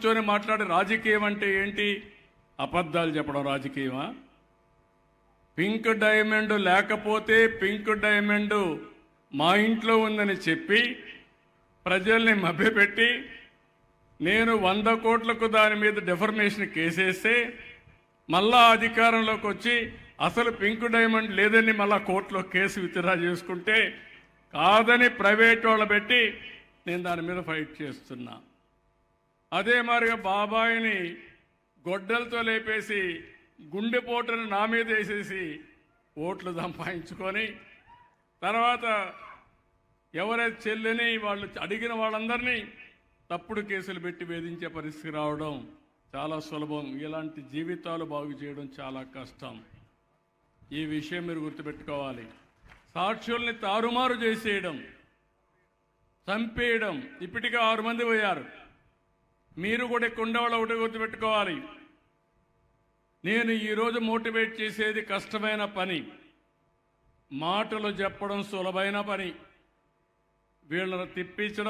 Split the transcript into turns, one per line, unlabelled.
కూర్చొని మాట్లాడే రాజకీయం అంటే ఏంటి? అబద్ధాలు చెప్పడం రాజకీయమా? పింక్ డైమండ్ లేకపోతే పింక్ డైమండ్ మా ఇంట్లో ఉందని చెప్పి ప్రజల్ని మభ్యపెట్టి నేను వంద కోట్లకు దాని మీద డెఫర్మేషన్ కేసేస్తే మళ్ళా అధికారంలోకి వచ్చి అసలు పింక్ డైమండ్ లేదని మళ్ళా కోర్టులో కేసు విత్డ్రా చేసుకుంటే కాదని ప్రైవేట్ వాళ్ళు పెట్టి నేను దాని మీద ఫైట్ చేస్తున్నా. అదే మాదిరిగా బాబాయిని గొడ్డలతో లేపేసి గుండెపోటును నా మీద వేసేసి ఓట్లు సంపాదించుకొని తర్వాత ఎవరైతే చెల్లిని వాళ్ళు అడిగిన వాళ్ళందరినీ తప్పుడు కేసులు పెట్టి వేధించే పరిస్థితి రావడం చాలా సులభం. ఇలాంటి జీవితాలు బాగు చేయడం చాలా కష్టం. ఈ విషయం మీరు గుర్తుపెట్టుకోవాలి. సాక్షుల్ని తారుమారు చేసేయడం చంపేయడం. ఇప్పటికే ఆరు మంది పోయారు. మీరు కూడా ఇక్కడ ఒకటి గుర్తుపెట్టుకోవాలి. నేను ఈరోజు మోటివేట్ చేసేది కష్టమైన పని. మాటలు చెప్పడం సులభమైన పని. వీళ్ళను తిప్పించడం